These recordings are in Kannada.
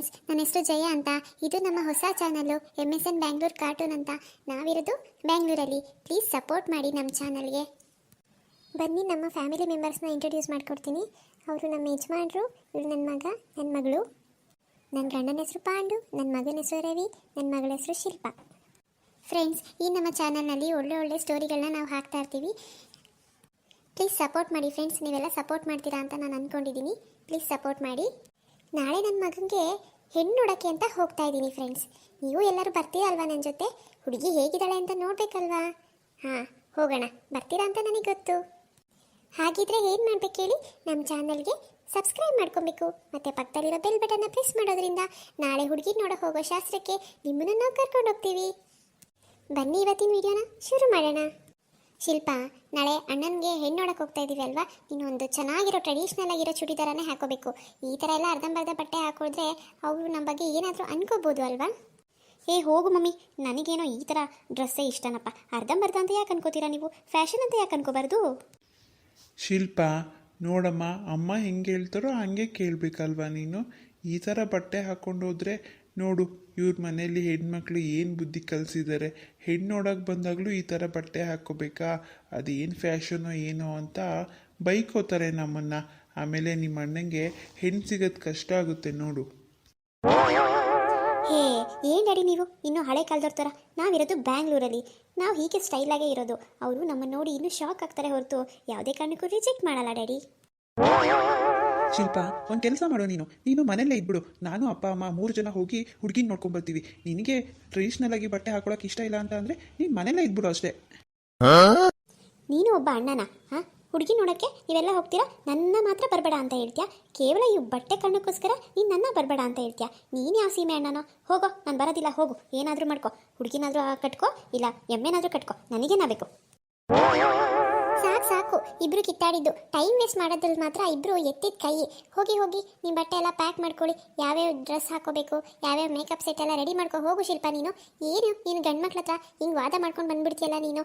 ಫ್ರೆಂಡ್ಸ್, ನನ್ನ ಹೆಸರು ಜಯ ಅಂತ. ಇದು ನಮ್ಮ ಹೊಸ channel M S N Bangalore cartoon ಅಂತ. ನಾವಿರೋದು ಬ್ಯಾಂಗ್ಳೂರಲ್ಲಿ. ಪ್ಲೀಸ್ ಸಪೋರ್ಟ್ ಮಾಡಿ ನಮ್ಮ ಚಾನಲ್ಗೆ. ಬನ್ನಿ, ನಮ್ಮ ಫ್ಯಾಮಿಲಿ ಮೆಂಬರ್ಸ್ನ ಇಂಟ್ರೊಡ್ಯೂಸ್ ಮಾಡಿಕೊಡ್ತೀನಿ. ಅವರು ನಮ್ಮ ಯಜಮಾನ್ರು, ಇವರು ನನ್ನ ಮಗ, ನನ್ನ ಮಗಳು. ನನ್ನ ಗಂಡನ ಹೆಸರು ಪಾಂಡು, ನನ್ನ ಮಗನ ಹೆಸರು ರವಿ, ನನ್ನ ಮಗಳ ಹೆಸರು ಶಿಲ್ಪ. ಫ್ರೆಂಡ್ಸ್, ಈ ನಮ್ಮ ಚಾನಲ್ನಲ್ಲಿ ಒಳ್ಳೆ ಒಳ್ಳೆ ಸ್ಟೋರಿಗಳನ್ನ ನಾವು ಹಾಕ್ತಾ ಇರ್ತೀವಿ. ಪ್ಲೀಸ್ ಸಪೋರ್ಟ್ ಮಾಡಿ ಫ್ರೆಂಡ್ಸ್, ನೀವೆಲ್ಲ ಸಪೋರ್ಟ್ ಮಾಡ್ತೀರಾ ಅಂತ ನಾನು ಅಂದ್ಕೊಂಡಿದ್ದೀನಿ ಪ್ಲೀಸ್ ಸಪೋರ್ಟ್ ಮಾಡಿ. ನಾಳೆ ನನ್ನ ಮಗನಿಗೆ ಹೆಣ್ಣು ನೋಡೋಕ್ಕೆ ಅಂತ ಹೋಗ್ತಾ ಇದ್ದೀನಿ ಫ್ರೆಂಡ್ಸ್ ನೀವು ಎಲ್ಲರೂ ಬರ್ತೀರಲ್ವಾ ನನ್ನ ಜೊತೆ? ಹುಡುಗಿ ಹೇಗಿದ್ದಾಳೆ ಅಂತ ನೋಡಬೇಕಲ್ವಾ? ಹಾಂ, ಹೋಗೋಣ. ಬರ್ತೀರಾ ಅಂತ ನನಗೆ ಗೊತ್ತು. ಹಾಗಿದ್ರೆ ಏನು ಮಾಡ್ಬೇಕು ಹೇಳಿ? ನಮ್ಮ ಚಾನಲ್ಗೆ ಸಬ್ಸ್ಕ್ರೈಬ್ ಮಾಡ್ಕೊಬೇಕು. ಮತ್ತು ಪಕ್ಕದಲ್ಲಿರೋ ಬೆಲ್ ಬಟನ್ನ ಪ್ರೆಸ್ ಮಾಡೋದ್ರಿಂದ ನಾಳೆ ಹುಡುಗಿ ನೋಡೋ ಹೋಗೋ ಶಾಸ್ತ್ರಕ್ಕೆ ನಿಮ್ಮನ್ನು ನಾವು ಕರ್ಕೊಂಡು ಹೋಗ್ತೀವಿ. ಬನ್ನಿ ಇವತ್ತಿನ ವಿಡಿಯೋನ ಶುರು ಮಾಡೋಣ. ಶಿಲ್ಪ, ನಾಳೆ ಅಣ್ಣನಿಗೆ ಹೆಣ್ಣು ಹೋಗ್ತಾ ಇದ್ದೀವಿ ಅಲ್ವಾ? ಒಂದು ಚೆನ್ನಾಗಿರೋ ಟ್ರೆಡಿಷ್ನಲ್ ಆಗಿರೋ ಚೂಡಿದಾರನೇ ಹಾಕೋಬೇಕು. ಈ ಥರ ಎಲ್ಲ ಅರ್ಧಂಬರ್ಧ ಬಟ್ಟೆ ಹಾಕಿದ್ರೆ ಅವರು ನಮ್ಮ ಬಗ್ಗೆ ಏನಾದರೂ ಅನ್ಕೋಬೋದು ಅಲ್ವಾ? ಏ ಹೋಗು ಮಮ್ಮಿ. ನನಗೇನೋ ಈ ಥರ ಡ್ರೆಸ್ಸೇ ಇಷ್ಟನಪ್ಪ. ಅರ್ಧಂಬರ್ಧ ಅಂತ ಯಾಕೆ ಅನ್ಕೋತೀರಾ ನೀವು? ಫ್ಯಾಷನ್ ಅಂತ ಯಾಕೆ ಅನ್ಕೋಬಾರ್ದು? ಶಿಲ್ಪ, ನೋಡಮ್ಮ, ಅಮ್ಮ ಹೆಂಗೆ ಹೇಳ್ತಾರೋ ಹಂಗೆ ಕೇಳಬೇಕಲ್ವಾ ನೀನು? ಈ ಥರ ಬಟ್ಟೆ ಹಾಕ್ಕೊಂಡು ಹೋದ್ರೆ ನೋಡು, ಇವ್ರ ಮನೇಲಿ ಹೆಣ್ಮಕ್ಳು ಏನು ಬುದ್ಧಿ ಕಲಿಸಿದ್ದಾರೆ ಹೆಣ್ಣು ನೋಡೋಕೆ ಬಂದಾಗಲೂ ಈ ಥರ ಬಟ್ಟೆ ಹಾಕ್ಕೋಬೇಕಾ? ಅದು ಏನು ಫ್ಯಾಷನೋ ಏನೋ ಅಂತ ಬೈಕೋತಾರೆ ನಮ್ಮನ್ನು. ಆಮೇಲೆ ನಿಮ್ಮ ಅಣ್ಣಂಗೆ ಹೆಣ್ಣು ಸಿಗೋದು ಕಷ್ಟ ಆಗುತ್ತೆ ನೋಡು. ಹೇ, ಏನು ಡ್ಯಾಡಿ ನೀವು? ಇನ್ನೂ ಹಳೆ ಕಾಲದವ್ರ ಥರ ನಾವಿರೋದು ಬ್ಯಾಂಗ್ಳೂರಲ್ಲಿ. ನಾವು ಹೀಗೆ ಸ್ಟೈಲಾಗೇ ಇರೋದು. ಅವರು ನಮ್ಮನ್ನು ನೋಡಿ ಇನ್ನೂ ಶಾಕ್ ಆಗ್ತಾರೆ ಹೊರತು. ಯಾವುದೇ ಕಾರಣಕ್ಕೂ ರಿಜೆಕ್ಟ್ ಮಾಡಲ್ಲ, ಡ್ಯಾಡಿ. ಶಿಲ್ಪ, ಒಂದು ಕೆಲಸ ಮಾಡು ನೀನು. ನೀನು ಮನೆಯಲ್ಲೇ ಇದ್ಬಿಡು. ನಾನು ಅಪ್ಪ, ಅಮ್ಮ ಮೂರು ಜನ ಹೋಗಿ ಹುಡುಗಿನ ನೋಡ್ಕೊಂಡ್ಬರ್ತೀವಿ ನಿನಗೆ ಟ್ರೆಡಿಷ್ನಲ್ ಆಗಿ ಬಟ್ಟೆ ಹಾಕೊಳಕ್ಕೆ ಇಷ್ಟ ಇಲ್ಲ ಅಂತ ಅಂದರೆ ನೀನು ಮನೆಯಲ್ಲೇ ಇದ್ಬಿಡು ಅಷ್ಟೇ. ನೀನು ಒಬ್ಬ ಅಣ್ಣನ? ಹುಡುಗಿ ನೋಡೋಕ್ಕೆ ನೀವೆಲ್ಲ ಹೋಗ್ತೀರಾ? ನನ್ನ ಮಾತ್ರ ಬರಬೇಡ ಅಂತ ಹೇಳ್ತೀಯಾ? ಕೇವಲ ಈ ಬಟ್ಟೆ ಕಣ್ಣಕ್ಕೋಸ್ಕರ ನೀನು ನನ್ನ ಬರಬೇಡ ಅಂತ ಹೇಳ್ತೀಯಾ? ನೀನು ಯಾವ ಸೀಮೆ ಅಣ್ಣನೋ? ಹೋಗೋ, ನಾನು ಬರೋದಿಲ್ಲ, ಹೋಗು. ಏನಾದರೂ ಮಾಡ್ಕೋ. ಹುಡುಗಿನಾದರೂ ಕಟ್ಕೋ, ಇಲ್ಲ ಎಮ್ಮೆನಾದರೂ ಕಟ್ಕೋ. ನನಗೇನಾಗಬೇಕು ಬೇಕು. ಸಾಕು ಸಾಕು. ಇಬ್ರು ಕಿತ್ತಾಡಿದ್ದು. ಟೈಮ್ ವೇಸ್ಟ್ ಮಾಡೋದ್ರಲ್ಲಿ ಮಾತ್ರ ಇಬ್ರು ಎತ್ತಿದ ಕೈ. ಹೋಗಿ ಹೋಗಿ ನಿಮ್ಮ ಬಟ್ಟೆ ಎಲ್ಲ ಪ್ಯಾಕ್ ಮಾಡ್ಕೊಳ್ಳಿ. ಯಾವ್ಯಾವ ಡ್ರೆಸ್ ಹಾಕೋಬೇಕು? ಯಾವ್ಯಾವ ಮೇಕಪ್ ಸೆಟ್ ಎಲ್ಲ ರೆಡಿ ಮಾಡ್ಕೊ ಹೋಗು ಶಿಲ್ಪ ನೀನು. ಏನು? ನೀನು ಗಂಡು ಮಕ್ಳ ಹತ್ರ ಹಿಂಗೆ ವಾದ ಮಾಡ್ಕೊಂಡು ಬಂದ್ಬಿಡ್ತೀಯಲ್ಲ ನೀನು?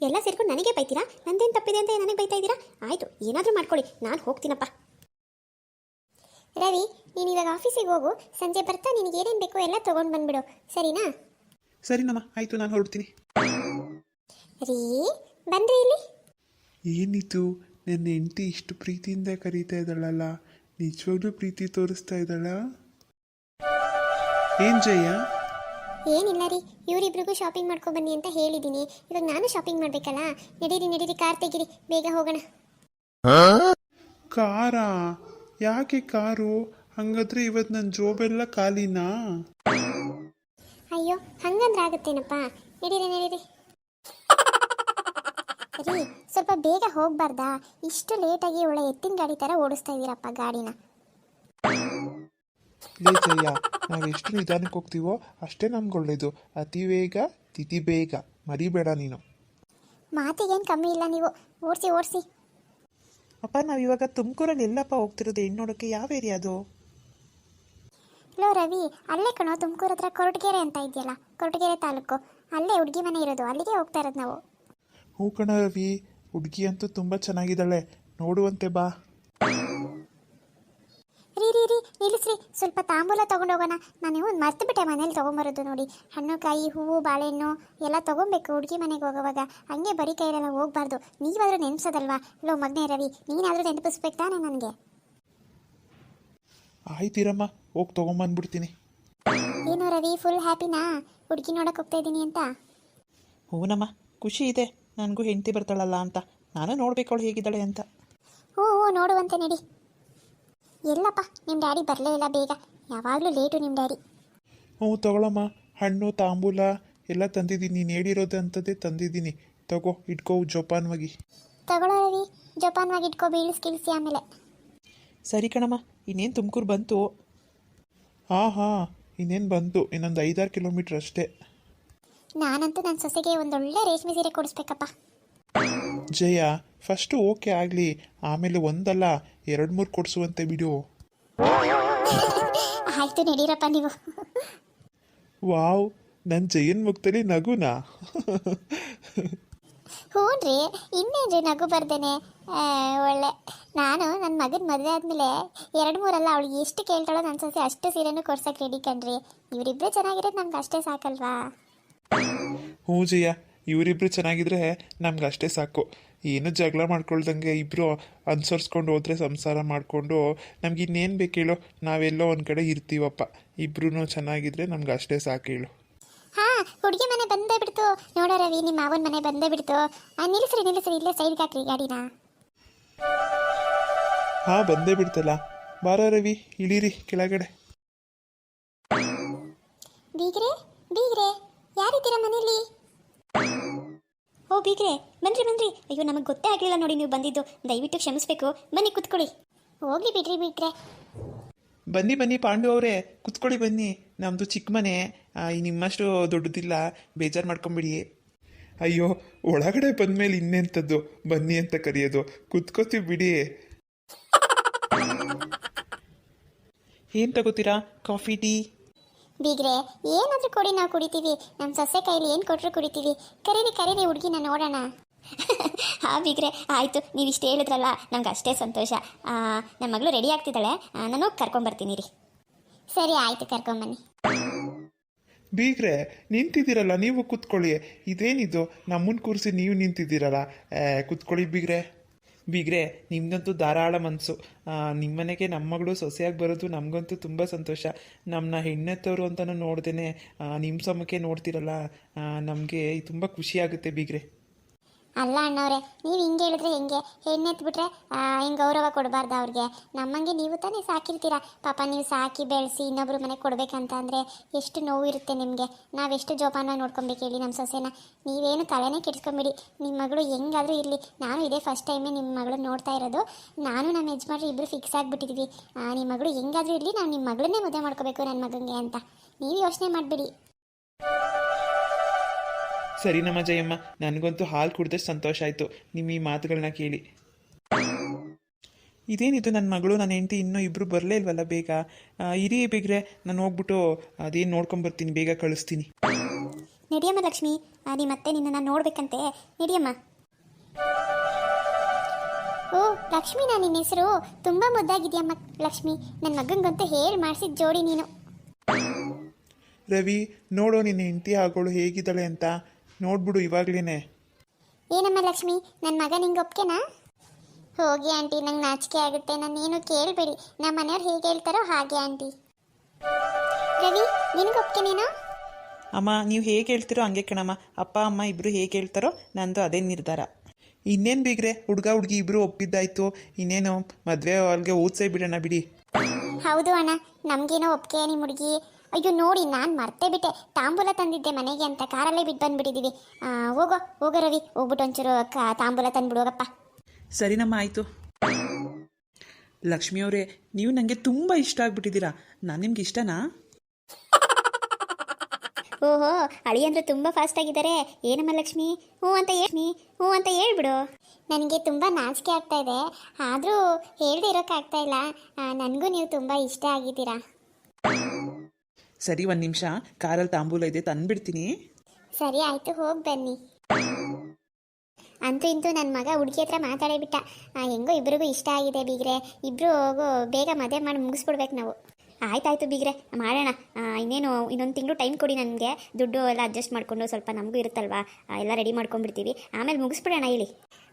ಎಲ್ಲ ಸೇರ್ಕೊಂಡು ನನಗೆ ಬೈತೀರಾ? ನಂದೇನು ತಪ್ಪಿದೆ ಅಂತ ನನಗೆ ಬೈತಾ ಇದ್ದೀರಾ? ಆಯಿತು, ಏನಾದರೂ ಮಾಡ್ಕೊಳ್ಳಿ. ನಾನು ಹೋಗ್ತೀನಪ್ಪ. ರವಿ, ನೀನು ಇವಾಗ ಆಫೀಸಿಗೆ ಹೋಗು. ಸಂಜೆ ಬರ್ತಾ ನಿನಗೆ ಏನೇನು ಬೇಕೋ ಎಲ್ಲ ತೊಗೊಂಡು ಬಂದ್ಬಿಡು. ಸರಿನಾ? ಸರಿನಮ್ಮ ಆಯಿತು, ನಾನು ಹೊರಡ್ತೀನಿ. ರೀ ಬನ್ರಿ ಇಲ್ಲಿ. ಏನಿದು? ನನ್ನ ಹೆಂಡತಿ ಇಷ್ಟು ಪ್ರೀತಿಯಿಂದ ಕರೀತಾ ಇದ್ದಾಳಲ್ಲ? ನಿಜವಾಗ್ಲೂ ಪ್ರೀತಿ ತೋರಿಸ್ತಾ ಇದ್ದಾಳ? ಏನ್ ಜಯ? ಏನಿಲ್ಲ ರೀ ಇವರಿಬ್ರಿಗೂ ಶಾಪಿಂಗ್ ಮಾಡ್ಕೊ ಬನ್ನಿ ಅಂತ ಹೇಳಿದ್ದೀನಿ. ಇವಾಗ ನಾನು ಶಾಪಿಂಗ್ ಮಾಡಬೇಕಲ್ಲ? ನಡೀರಿ ನಡೀರಿ ಕಾರ್ ತೆಗಿರಿ. ಬೇಗ ಹೋಗೋಣ. ಕಾರಾ? ಯಾಕೆ ಕಾರು? ಹಂಗಾದ್ರೆ ಇವತ್ತು ನನ್ನ ಜೋಬೆಲ್ಲ ಖಾಲಿನಾ? ಅಯ್ಯೋ ಹಂಗಂದ್ರೆ ಆಗುತ್ತೇನಪ್ಪ? ನಡೀರಿ ನಡೀರಿ. ಸ್ವಲ್ಪ ಬೇಗ ಹೋಗ್ಬಾರ್ದಾ? ಇಷ್ಟು ಲೇಟಾಗಿ ಒಳ್ಳೆ ಎತ್ತಿನ ಗಾಡಿ ಥರ ಓಡಿಸ್ತಾ ಇದ್ದೀರಪ್ಪ ಗಾಡಿನ. ನಾವು ಎಷ್ಟು ನಿಧಾನಕ್ಕೆ ಹೋಗ್ತೀವೋ ಅಷ್ಟೇ ನಮ್ಗೆ ಒಳ್ಳೇದು. ಅತಿ ವೇಗ ತಿಥಿ ಬೇಗ ಮರಿಬೇಡ ನೀನು. ಮಾತಿಗೇನು ಕಮ್ಮಿ ಇಲ್ಲ ನೀವು. ಓಡಿಸಿ ಓಡಿಸಿ. ಅಪ್ಪ ನಾವು ಇವಾಗ ತುಮಕೂರಲ್ಲಿ ಎಲ್ಲಪ್ಪ ಹೋಗ್ತಿರೋದು? ಹೆಣ್ಣು ನೋಡೋಕ್ಕೆ ಯಾವ ಏರಿಯಾ ಅದು? ಹಲೋ ರವಿ ಅಲ್ಲೇ ಕಣೋ ತುಮಕೂರು ಹತ್ರ ಕೊರಟಗೆರೆ ಅಂತ ಇದೆಯಲ್ಲ? ಕೊರಟಗೆರೆ ತಾಲೂಕು. ಅಲ್ಲೇ ಹುಡುಗಿ ಮನೆ ಇರೋದು. ಅಲ್ಲಿಗೆ ಹೋಗ್ತಾ ಇರೋದು ನಾವು. ಹೂ ಕಣ ರವಿ. ಹುಡುಗಿ ಅಂತೂ ತುಂಬ ಚೆನ್ನಾಗಿದ್ದಾಳೆ. ನೋಡುವಂತೆ ಬಾ. ರೀ ರೀ ರೀ ನಿಲ್ಲಿಸ್ರಿ. ಸ್ವಲ್ಪ ತಾಂಬೂಲ ತೊಗೊಂಡೋಗೋಣ. ನಾನು ಮರ್ತು ಬಿಟ್ಟೆ ಮನೇಲಿ ತೊಗೊಂಬರೋದು ನೋಡಿ. ಹಣ್ಣು ಕಾಯಿ ಹೂವು ಬಾಳೆಹಣ್ಣು ಎಲ್ಲ ತೊಗೊಬೇಕು ಹುಡುಗಿ ಮನೆಗೆ ಹೋಗೋವಾಗ. ಹಂಗೆ ಬರೀ ಕೈಯಲ್ಲೆಲ್ಲ ಹೋಗ್ಬಾರ್ದು. ನೀವಾದರೂ ನೆನ್ಸೋದಲ್ವಾ? ಲೋ ಮಗ್ನೇ ರವಿ ನೀನಾದರೂ ನೆನಪಿಸ್ಬೇಕು ತಾನೆ ನನಗೆ? ಆಯ್ತಿರಮ್ಮ ಹೋಗಿ ತೊಗೊಂಬಂದ್ಬಿಡ್ತೀನಿ. ಏನು ರವಿ ಫುಲ್ ಹ್ಯಾಪಿನಾ ಹುಡುಗಿ ನೋಡೋಕೆ ಹೋಗ್ತಾ ಇದ್ದೀನಿ ಅಂತ? ಹೂನಮ್ಮ ಖುಷಿ ಇದೆ. ನನಗೂ ಹೆಂಡತಿ ಬರ್ತಾಳಲ್ಲ ಅಂತ. ನಾನು ನೋಡ್ಬೇಕು ಅವಳು ಹೇಗಿದ್ದಾಳೆ ಅಂತ. ಹ್ಞೂ ಹ್ಞೂ ನೋಡುವಂತೆ ನಡಿ. ಎಲ್ಲಪ್ಪ ನಿಮ್ಮ ಡ್ಯಾಡಿ ಬರಲೇ ಇಲ್ಲ ಬೇಗ. ಯಾವಾಗಲೂ ಲೇಟು ನಿಮ್ಮ ಡ್ಯಾಡಿ. ಹ್ಞೂ ತಗೊಳಮ್ಮ. ಹಣ್ಣು ತಾಂಬೂಲ ಎಲ್ಲ ತಂದಿದ್ದೀನಿ. ನೀನು ಹೇಳಿರೋದಂಥದ್ದೇ ತಂದಿದ್ದೀನಿ. ತಗೋ ಇಟ್ಕೋ ಜೋಪಾನವಾಗಿ. ತಗೊಳ್ಳೋ ರವಿ ಜೋಪಾನವಾಗಿ ಇಟ್ಕೋ ಬೀಳಿಸ್ ಕಿಳಿಸಿ ಆಮೇಲೆ. ಸರಿ ಕಣಮ್ಮ ಇನ್ನೇನು ತುಮಕೂರು ಬಂತು? ಹಾಂ ಹಾಂ ಇನ್ನೇನು ಬಂತು? ಇನ್ನೊಂದು ಐದಾರು ಕಿಲೋಮೀಟ್ರ್ ಅಷ್ಟೇ. ನಾನಂತೂ ನನ್ನ ಸೊಸೆಗೆ ಒಂದೊಳ್ಳೆ ರೇಷ್ಮೆ ಸೀರೆ ಕೊಡಿಸ್ಬೇಕಪ್ಪ. ಜಯ ಫಸ್ಟು ಓಕೆ ಆಗಲಿ ಆಮೇಲೆ ಒಂದಲ್ಲ ಎರಡು ಮೂರು ಕೊಡಿಸುವಂತೆ ಬಿಡು. ಆಯ್ತು ನಡೀರಪ್ಪ ನೀವು. ವಾವ್ ನನ್ನ ಜಯನ್ ಮುಖದಲ್ಲಿ ನಗುನಾ? ಹ್ಞೂನ್ರಿ ಇನ್ನೇನ್ರಿ ನಗು ಬರ್ದೇನೆ? ಆ, ಒಳ್ಳೆ. ನಾನು ನನ್ನ ಮಗನ ಮದುವೆ ಆದಮೇಲೆ ಎರಡು ಮೂರಲ್ಲ ಅವಳಿಗೆ ಎಷ್ಟು ಕೇಳ್ತಾಳೋ ನನ್ನ ಸೊಸೆ ಅಷ್ಟು ಸೀರೆನೂ ಕೊಡ್ಸಕ್ಕೆ ರೆಡಿ ಕಣ್ರಿ. ಇವರಿಬ್ಬರೇ ಚೆನ್ನಾಗಿರೋದು ನಮ್ಗೆ ಅಷ್ಟೇ ಸಾಕಲ್ವಾ? ಹ್ಞೂ ಜಯ ಇವರಿಬ್ರು ಚೆನ್ನಾಗಿದ್ರೆ ನಮ್ಗೆ ಅಷ್ಟೇ ಸಾಕು. ಏನು ಜಗಳ ಮಾಡ್ಕೊಳ್ದಂಗೆ ಇಬ್ಬರು ಅನುಸರಿಸ್ಕೊಂಡು ಹೋದ್ರೆ ಸಂಸಾರ ಮಾಡಿಕೊಂಡು ನಮ್ಗೆ ಇನ್ನೇನು ಬೇಕು ಹೇಳು? ನಾವೆಲ್ಲೋ ಒಂದು ಕಡೆ ಇರ್ತೀವಪ್ಪ. ಇಬ್ರು ಚೆನ್ನಾಗಿದ್ರೆ ನಮ್ಗೆ ಅಷ್ಟೇ ಸಾಕು ಹೇಳು. ಹಾ ಹುಡುಗಿ ಮನೆ ಬಂದೇ ಬಿಡ್ತು. ನೋಡೋ ರವಿ ನಿಮ್ಮ ಮಾವನ ಮನೆ ಬಂದೇ ಬಿಡ್ತು. ಆ, ನಿಲ್ಲಿಸ್ರಿ ನಿಲ್ಲಿಸ್ರಿ ಇಲ್ಲೇ ಸೈಡ್ಗೆ ಹಾಕ್ರಿ ಗಾಡಿನ. ಹಾಂ ಬಂದೇ ಬಿಡ್ತಲ್ಲ. ಬಾರೋ ರವಿ ಇಳೀರಿ ಕೆಳಗಡೆ. ಬೀಗ್ರೆ ಬೀಗ್ರೆ. ಯಾರಿದ್ದೀರಾ ಮನೇಲಿ ಓ, ಬೀಗ್ರೆ, ಬನ್ರಿ ಬನ್ರಿ. ಅಯ್ಯೋ, ನಮಗೆ ಗೊತ್ತೇ ಆಗಲಿಲ್ಲ ನೋಡಿ ನೀವು ಬಂದಿದ್ದು. ದಯವಿಟ್ಟು ಕ್ಷಮಿಸ್ಬೇಕು. ಬನ್ನಿ, ಕುತ್ಕೊಳ್ಳಿ. ಹೋಗ್ಲಿ ಬಿಡ್ರಿ, ಬೀಗ್ರೆ. ಬನ್ನಿ ಬನ್ನಿ, ಪಾಂಡು ಅವರೇ. ಕುತ್ಕೊಳ್ಳಿ ಬನ್ನಿ. ನಮ್ಮದು ಚಿಕ್ಕ ಮನೆ. ನಿಮ್ಮಷ್ಟು ದೊಡ್ಡದಿಲ್ಲ. ಬೇಜಾರು ಮಾಡ್ಕೊಂಬಿಡಿ. ಅಯ್ಯೋ, ಒಳಗಡೆ ಬಂದ್ಮೇಲೆ ಇನ್ನೆಂಥದ್ದು? ಬನ್ನಿ ಅಂತ ಕರೆಯೋದು. ಕುತ್ಕೋತೀವಿ ಬಿಡಿ. ಏನು ತಗೋತೀರಾ? Coffee, tea? ಬೀಗ್ರೆ, ಏನಾದ್ರೂ ಕೊಡಿ, ನಾವು ಕುಡಿತೀವಿ. ನಮ್ಮ ಸೊಸೆ ಕೈಲಿ ಏನು ಕೊಟ್ಟರು ಕುಡಿತೀವಿ. ಕರೀರಿ ಕರೀರಿ ಹುಡುಗಿನ ನೋಡೋಣ. ಹಾ ಬೀಗ್ರೆ, ಆಯಿತು. ನೀವು ಇಷ್ಟು ಹೇಳಿದ್ರಲ್ಲ ನಮ್ಗೆ ಅಷ್ಟೇ ಸಂತೋಷ. ನನ್ನ ಮಗಳು ರೆಡಿ ಆಗ್ತಿದ್ದಾಳೆ. ನಾನು ಹೋಗಿ ಕರ್ಕೊಂಬರ್ತೀನಿ ರೀ ಸರಿ, ಆಯಿತು ಕರ್ಕೊಂಬನ್ನಿ ಬೀಗ್ರೆ, ನಿಂತಿದ್ದೀರಲ್ಲ, ನೀವು ಕೂತ್ಕೊಳ್ಳಿ. ಇದೇನಿದು? ನಮ್ಮನ್ನು ಕೂರಿಸಿ ನೀವು ನಿಂತಿದ್ದೀರಲ್ಲ. ಕುತ್ಕೊಳ್ಳಿ ಬೀಗ್ರೆ. ಬೀಗ್ರೆ, ನಿಮ್ಗಂತೂ ಧಾರಾಳ ಮನಸ್ಸು ನಿಮ್ಮನೆಗೆ ನಮ್ಮ ಮಗಳು ಸೊಸೆಯಾಗಿ ಬರೋದು ನಮಗಂತೂ ತುಂಬ ಸಂತೋಷ. ನಮ್ಮನ್ನ ಹೆಣ್ಣೆತ್ತವರು ಅಂತಲೂ ನೋಡ್ದೇನೆ ನಿಮ್ಮ ಸಮಕ್ಕೆ ನೋಡ್ತಿರಲ್ಲ ನಮಗೆ ತುಂಬ ಖುಷಿಯಾಗುತ್ತೆ ಬೀಗ್ರೆ. ಅಲ್ಲ ಅಣ್ಣವ್ರೆ, ನೀವು ಹಿಂಗೆ ಹೇಳಿದ್ರೆ ಹೆಂಗೆ? ಹೆಣ್ಣೆತ್ಬಿಟ್ರೆ ಹಿಂಗೆ ಗೌರವ ಕೊಡಬಾರ್ದು ಅವ್ರಿಗೆ. ನಮ್ಮಂಗೆ ನೀವು ತಾನೇ ಸಾಕಿರ್ತೀರ? ಪಾಪ ನೀವು ಸಾಕಿ ಬೆಳೆಸಿ ಇನ್ನೊಬ್ರು ಮನೆಗೆ ಕೊಡಬೇಕಂತ ಅಂದರೆ ಎಷ್ಟು ನೋವು ಇರುತ್ತೆ ನಿಮಗೆ ನಾವೆಷ್ಟು ಜೋಪಾನ ನೋಡ್ಕೊಬೇಕು ಹೇಳಿ ನಮ್ಮ ಸೊಸೆನ. ನೀವೇನು ತಲೆನೇ ಕೆಡಿಸ್ಕೊಂಬಿಡಿ. ನಿಮ್ಮ ಮಗಳು ಹೆಂಗಾದರೂ ಇರಲಿ. ನಾನು ಇದೇ ಫಸ್ಟ್ ಟೈಮೇ ನಿಮ್ಮ ಮಗಳು ನೋಡ್ತಾ ಇರೋದು. ನಾನು ನಮ್ಮ ಯಜಮಾನ್ರು ಇಬ್ಬರು ಫಿಕ್ಸ್ ಆಗಿಬಿಟ್ಟಿದ್ವಿ. ನಿಮ್ಮ ಮಗಳು ಹೆಂಗಾದರೂ ಇರಲಿ. ನಾನು ನಿಮ್ಮ ಮಗಳನ್ನೇ ಮದುವೆ ಮಾಡ್ಕೋಬೇಕು ನನ್ನ ಮಗನಿಗೆ ಅಂತ. ನೀವು ಯೋಚನೆ ಮಾಡಬೇಡಿ. ಸರಿ ನಮ್ಮ ಜಯಮ್ಮ ನನಗಂತೂ ಹಾಲು ಕುಡ್ದಷ್ಟು ಸಂತೋಷ ಆಯಿತು. ನಿಮ್ಮ ಈ ಮಾತುಗಳನ್ನ ಕೇಳಿ. ಇದೇನಿದು ನನ್ನ ಮಗಳು ನನ್ನ ಹೆಂಡತಿ ಇನ್ನೂ ಇಬ್ಬರು ಬರಲೇ ಇಲ್ವಲ್ಲ ಬೇಗ? ಇರಿ ಬೇಗ್ರೆ ನಾನು ಹೋಗ್ಬಿಟ್ಟು ಅದೇನು ನೋಡ್ಕೊಂಬರ್ತೀನಿ ಬೇಗ ಕಳಿಸ್ತೀನಿ. ನಡಿಯಮ್ಮ ಲಕ್ಷ್ಮಿ ನೀ ಮತ್ತೆ ನಿನ್ನ ನಾನು ನೋಡ್ಬೇಕಂತೆ. ನಡಿಯಮ್ಮ. ಓ ಲಕ್ಷ್ಮಿ ನಾನು ನಿನ್ನ ಹೆಸರು. ತುಂಬ ಮುದ್ದಾಗಿದೆಯಮ್ಮ ಲಕ್ಷ್ಮಿ. ನನ್ನ ಮಗಂಗಂತೂ ಹೇಳಿ ಮಾಡಿಸಿದ ಜೋಡಿ ನೀನು. ರವಿ ನೋಡೋ ನಿನ್ನ ಹೆಂಡತಿ ಆಗೋಳು ಹೇಗಿದ್ದಾಳೆ ಅಂತ. ನೋಡ್ಬಿಡು ಇವಾಗ್ಲೇನೆ. ಏನಮ್ಮ ಲಕ್ಷ್ಮಿ ನನ್ನ ಮಗ ನಿಂಗೆ ಒಪ್ಕೆನಾ? ಹೋಗಿ ಆಂಟಿ ನಂಗೆ ನಾಚಿಕೆ ಆಗುತ್ತೆ ನಾನು ಏನು ಕೇಳಬೇಡಿ. ನಮ್ಮ ಮನೆಯವ್ರು ಹೇಗೆ ಹೇಳ್ತಾರೋ ಹಾಗೆ ಆಂಟಿ. ರವಿ ನಿನಗೆ ಒಪ್ಕೆನೇನೋ? ಅಮ್ಮ ನೀವು ಹೇಗೆ ಹೇಳ್ತಿರೋ ಹಂಗೆ ಕಣಮ್ಮ. ಅಪ್ಪ ಅಮ್ಮ ಇಬ್ಬರು ಹೇಗೆ ಹೇಳ್ತಾರೋ ನಂದು ಅದೇ ನಿರ್ಧಾರ. ಇನ್ನೇನು ಬೀಗ್ರೆ ಹುಡುಗ ಹುಡುಗಿ ಇಬ್ಬರು ಒಪ್ಪಿದ್ದಾಯ್ತು. ಇನ್ನೇನು ಮದುವೆ ಅವ್ರಿಗೆ ಓದಿಸೇ ಬಿಡೋಣ ಬಿಡಿ. ಹೌದು ಅಣ್ಣ ನಮಗೇನೋ ಒಪ್ಕೆ ನಿಮ್ಮ ಹುಡುಗಿ. ಅಯ್ಯೋ ನೋಡಿ ನಾನು ಮರ್ತೇ ಬಿಟ್ಟೆ. ತಾಂಬೂಲ ತಂದಿದ್ದೆ ಮನೆಗೆ ಅಂತ ಕಾರಲ್ಲೇ ಬಿಟ್ಟು ಬಂದ್ಬಿಟ್ಟಿದ್ದೀವಿ ಹೋಗೋ ಹೋಗೋ ರವಿ ಹೋಗ್ಬಿಟ್ಟು ಒಂಚೂರು ಕಾ ತಾಂಬೂಲ ತಂದ್ಬಿಡು ಹೋಗಪ್ಪ. ಸರಿನಮ್ಮ ಆಯಿತು. ಲಕ್ಷ್ಮಿಯವರೇ ನೀವು ನನಗೆ ತುಂಬ ಇಷ್ಟ ಆಗ್ಬಿಟ್ಟಿದ್ದೀರಾ. ನಾನು ನಿಮ್ಗೆ ಇಷ್ಟನಾ? ಓಹೋ ಅಳಿ ಅಂದ್ರೆ ತುಂಬ ಫಾಸ್ಟ್ ಆಗಿದ್ದಾರೆ. ಏನಮ್ಮ ಲಕ್ಷ್ಮಿ? ಹ್ಞೂ ಅಂತ ಹೇಳಿ ಹ್ಞೂ ಅಂತ ಹೇಳ್ಬಿಡು. ನನಗೆ ತುಂಬ ನಾಚಿಕೆ ಆಗ್ತಾ ಇದೆ. ಆದರೂ ಹೇಳದೆ ಇರೋಕ್ಕಾಗ್ತಾ ಇಲ್ಲ. ನನಗೂ ನೀವು ತುಂಬ ಇಷ್ಟ ಆಗಿದ್ದೀರಾ. ಸರಿ ಒಂದು ನಿಮಿಷ. ಕಾರಲ್ಲಿ ತಾಂಬೂಲ ಇದೆ ತಂದ್ಬಿಡ್ತೀನಿ. ಸರಿ ಆಯ್ತು ಹೋಗಿ ಬನ್ನಿ. ಅಂತೂ ಇಂತೂ ನನ್ನ ಮಗ ಹುಡುಗಿ ಹತ್ರ ಮಾತಾಡೇ ಬಿಟ್ಟ. ಆ, ಹೆಂಗೋ ಇಬ್ರಿಗೂ ಇಷ್ಟ ಆಗಿದೆ ಬೀಗ್ರೆ. ಇಬ್ರು ಹೋಗೋ ಬೇಗ ಮದುವೆ ಮಾಡಿ ಮುಗಿಸ್ಬಿಡ್ಬೇಕು ನಾವು. ಆಯ್ತಾಯ್ತು ಬೀಗ್ರೆ, ಮಾಡೋಣ. ಇನ್ನೇನು, ಇನ್ನೊಂದು ತಿಂಗಳು ಟೈಮ್ ಕೊಡಿ ನನಗೆ. ದುಡ್ಡು ಎಲ್ಲ ಅಡ್ಜಸ್ಟ್ ಮಾಡಿಕೊಂಡು ಸ್ವಲ್ಪ ನಮಗೂ ಇರುತ್ತಲ್ವಾ? ಎಲ್ಲ ರೆಡಿ ಮಾಡ್ಕೊಂಡ್ಬಿಡ್ತೀವಿ. ಆಮೇಲೆ ಮುಗಿಸ್ಬಿಡೋಣ ಇಲ್ಲಿ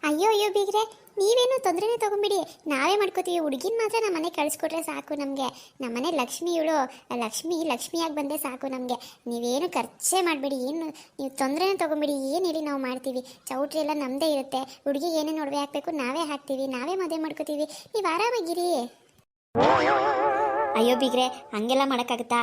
ಅಯ್ಯೋ ಅಯ್ಯೋ ಬೀಗ್ರೆ, ನೀವೇನು ತೊಂದರೆನೇ ತೊಗೊಂಬಿಡಿ. ನಾವೇ ಮಾಡ್ಕೋತೀವಿ, ಹುಡುಗಿನ ಮಾತ್ರ ನಮ್ಮ ಮನೆ ಕಳಿಸ್ಕೊಟ್ರೆ ಸಾಕು ನಮಗೆ. ನಮ್ಮನೆ ಲಕ್ಷ್ಮಿ ಇವಳು, ಲಕ್ಷ್ಮಿ, ಲಕ್ಷ್ಮಿಯಾಗಿ ಬಂದೇ ಸಾಕು ನಮಗೆ. ನೀವೇನು ಖರ್ಚೆ ಮಾಡಬೇಡಿ, ಏನು, ನೀವು ತೊಂದರೆನೇ ತೊಗೊಂಬಿಡಿ, ಏನು ಹೇಳಿ ನಾವು ಮಾಡ್ತೀವಿ? ಚೌಟ್ರಿ ಎಲ್ಲ ನಮ್ಮದೇ ಇರುತ್ತೆ. ಹುಡುಗಿಗೆ ಏನೇನು ಒಡವೆ ಹಾಕಬೇಕು, ನಾವೇ ಹಾಕ್ತೀವಿ, ನಾವೇ ಮದುವೆ ಮಾಡ್ಕೋತೀವಿ. ನೀವು ಆರಾಮಾಗಿರಿ. ಅಯ್ಯೋ ಬಿಗ್ರೆ, ಹಂಗೆಲ್ಲ ಮಾಡೋಕ್ಕಾಗುತ್ತಾ?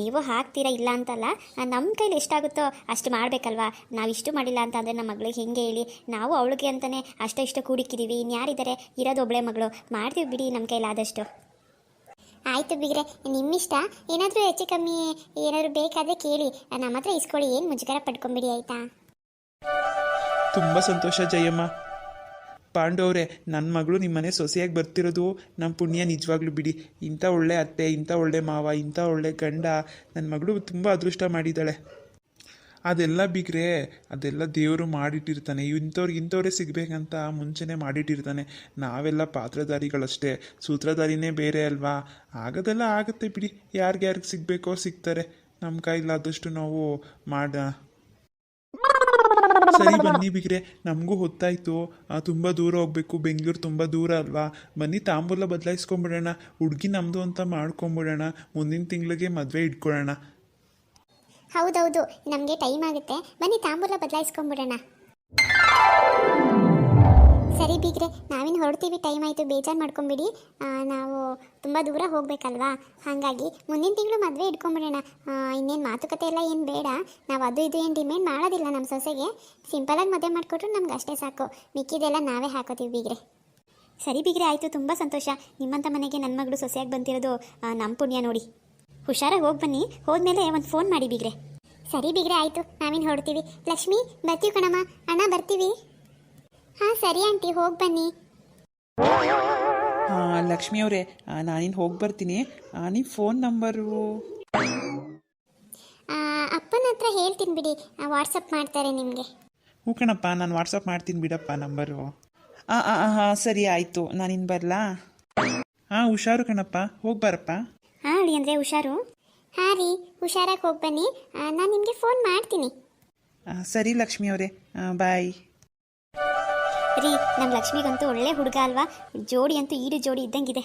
ನೀವು ಹಾಕ್ತೀರಾ ಇಲ್ಲ ಅಂತಲ್ಲ ನಮ್ಮ ಕೈಲಿ ಎಷ್ಟಾಗುತ್ತೋ ಅಷ್ಟು ಮಾಡಬೇಕಲ್ವಾ? ನಾವು ಇಷ್ಟು ಮಾಡಿಲ್ಲ ಅಂತ ಅಂದರೆ ನಮ್ಮ ಮಗಳಿಗೆ ಹೆಂಗೆ ಹೇಳಿ. ನಾವು ಅವಳಿಗೆ ಅಂತಲೇ ಅಷ್ಟು ಇಷ್ಟು ಕೂಡಿಕ್ಕಿದ್ದೀವಿ ಇನ್ಯಾರಿದ್ದಾರೆ ಇರೋದು ಒಬ್ಬಳೆ ಮಗಳು. ಮಾಡ್ತೀವಿ ಬಿಡಿ ನಮ್ಮ ಕೈಲಾದಷ್ಟು ಆಯಿತು ಬಿಗ್ರೆ, ನಿಮ್ಮಿಷ್ಟ? ಏನಾದರೂ ಹೆಚ್ಚು ಕಮ್ಮಿ ಏನಾದರೂ ಬೇಕಾದರೆ ಕೇಳಿ. ನಮ್ಮ ಹತ್ರ ಇಸ್ಕೊಳ್ಳಿ. ಏನು ಮುಜುಗರ ಪಡ್ಕೊಂಬಿಡಿ, ಆಯಿತಾ? ತುಂಬ ಸಂತೋಷ ಜಯಮ್ಮ. ಪಾಂಡು ಅವರೇ ನನ್ನ ಮಗಳು ನಿಮ್ಮ ಮನೆ ಸೊಸೆಯಾಗಿ ಬರ್ತಿರೋದು. ನಮ್ಮ ಪುಣ್ಯ ನಿಜವಾಗ್ಲೂ ಬಿಡಿ. ಇಂಥ ಒಳ್ಳೆ ಅತ್ತೆ, ಇಂಥ ಒಳ್ಳೆ ಮಾವ, ಇಂಥ ಒಳ್ಳೆ ಗಂಡ ನನ್ನ ಮಗಳು ತುಂಬ ಅದೃಷ್ಟ ಮಾಡಿದ್ದಾಳೆ. ಅದೆಲ್ಲ ಬಿಗ್ರೆ, ಅದೆಲ್ಲ ದೇವರು ಮಾಡಿಟ್ಟಿರ್ತಾನೆ. ಇಂಥವ್ರಿಗೆ ಇಂಥವ್ರೇ ಸಿಗಬೇಕಂತ ಮುಂಚೆನೇ ಮಾಡಿಟ್ಟಿರ್ತಾನೆ. ನಾವೆಲ್ಲ ಪಾತ್ರಧಾರಿಗಳಷ್ಟೇ. ಸೂತ್ರಧಾರಿನೇ ಬೇರೆ ಅಲ್ವಾ? ಆಗೋದೆಲ್ಲ ಆಗುತ್ತೆ ಬಿಡಿ. ಯಾರ್ಗ್ಯಾರ್ಗೆ ಸಿಗಬೇಕೋ ಸಿಗ್ತಾರೆ. ನಮ್ಮ ಕೈಲಾದಷ್ಟು ನಾವು ಮಾಡ ಸರಿ ಬನ್ನಿ ಬಿಗ್ರೆ ನಮಗೂ ಹೊತ್ತಾಯ್ತು. ತುಂಬ ದೂರ ಹೋಗ್ಬೇಕು. ಬೆಂಗಳೂರು ತುಂಬ ದೂರ ಅಲ್ವಾ? ಬನ್ನಿ ತಾಂಬೂಲ ಬದಲಾಯಿಸ್ಕೊಂಬಿಡೋಣ. ಹುಡುಗಿ ನಮ್ದು ಅಂತ ಮಾಡ್ಕೊಂಬಿಡೋಣ. ಮುಂದಿನ ತಿಂಗಳಿಗೆ ಮದುವೆ ಇಟ್ಕೊಳ್ಳೋಣ. ಹೌದೌದು. ನಮಗೆ ಟೈಮ್ ಆಗುತ್ತೆ. ಬನ್ನಿ ತಾಂಬೂಲ ಬದಲಾಯಿಸ್ಕೊಂಬಿಡೋಣ. ಸರಿ ಬೀಗ್ರೆ ಹೊರಡ್ತೀವಿ ಟೈಮ್ ಆಯಿತು, ಬೇಜಾರು ಮಾಡ್ಕೊಂಬಿಡಿ. ನಾವು ತುಂಬ ದೂರ ಹೋಗಬೇಕಲ್ವಾ? ಹಾಗಾಗಿ ಮುಂದಿನ ತಿಂಗಳು ಮದುವೆ ಇಟ್ಕೊಂಬಿಡೋಣ. ಇನ್ನೇನು ಮಾತುಕತೆ ಎಲ್ಲ ಏನು ಬೇಡ. ನಾವು ಅದು ಇದು ಏನು ಡಿಮ್ಯಾಂಡ್ ಮಾಡೋದಿಲ್ಲ ನಮ್ಮ ಸೊಸೆಗೆ. ಸಿಂಪಲಾಗಿ ಮದುವೆ ಮಾಡಿಕೊಟ್ರು ನಮ್ಗೆ ಅಷ್ಟೇ ಸಾಕು. ಮಿಕ್ಕಿದೆಲ್ಲ ನಾವೇ ಹಾಕೋತೀವಿ ಬೀಗ್ರೆ. ಸರಿ ಬೀಗ್ರೆ, ಆಯಿತು. ತುಂಬ ಸಂತೋಷ. ನಿಮ್ಮಂಥ ಮನೆಗೆ ನನ್ನ ಮಗಳು ಸೊಸೆಯಾಗಿ ಬಂದಿರೋದು ನಮ್ಮ ಪುಣ್ಯ ನೋಡಿ. ಹುಷಾರಾಗಿ ಹೋಗಿ ಬನ್ನಿ. ಹೋದ್ಮೇಲೆ ಒಂದು ಫೋನ್ ಮಾಡಿ ಬೀಗ್ರೆ. ಸರಿ ಬೀಗ್ರೆ, ಆಯಿತು. ನಾವೇನು ಹೊರಡ್ತೀವಿ. ಲಕ್ಷ್ಮಿ, ಬರ್ತೀವಿ ಕಣಮ್ಮ. ಅಣ್ಣ, ಬರ್ತೀವಿ? ಹಾಂ, ಸರಿ ಆಂಟಿ. ಹೋಗಿ ಬನ್ನಿ. ಹಾಂ ಲಕ್ಷ್ಮಿ ಅವರೇ ನಾನಿನ್ ಹೋಗಿ ಬರ್ತೀನಿ. ನಿಮ್ಮ ಫೋನ್ ನಂಬರು? ಅಪ್ಪನ ಹತ್ರ ಹೇಳ್ತೀನಿ ಬಿಡಿ. ವಾಟ್ಸಪ್ ಮಾಡ್ತಾರೆ ನಿಮಗೆ. ಹ್ಞೂ ಕಣಪ್ಪ ನಾನು ವಾಟ್ಸಪ್ ಮಾಡ್ತೀನಿ ಬಿಡಪ್ಪ ನಂಬರು. ಹಾಂ ಹಾಂ ಹಾಂ ಸರಿ ಆಯಿತು ನಾನಿನ್ ಬರಲಾ? ಹಾಂ ಹುಷಾರು ಕಣಪ್ಪ ಹೋಗಿ ಬರಪ್ಪ. ಹಾಂ ಅಳಿ ಅಂದರೆ ಹುಷಾರು. ಹಾಂ ರೀ ಹುಷಾರಾಗಿ ಹೋಗಿ ಬನ್ನಿ. ನಾನು ನಿಮಗೆ ಫೋನ್ ಮಾಡ್ತೀನಿ. ಆ, ಸರಿ ಲಕ್ಷ್ಮಿ ಅವರೇ ಬಾಯ್. ರೀ ನಮ್ಮ ಲಕ್ಷ್ಮಿಗಂತೂ ಒಳ್ಳೆ ಹುಡುಗ ಅಲ್ವಾ? ಜೋಡಿ ಅಂತೂ ಈಡು ಜೋಡಿ ಇದ್ದಂಗಿದೆ.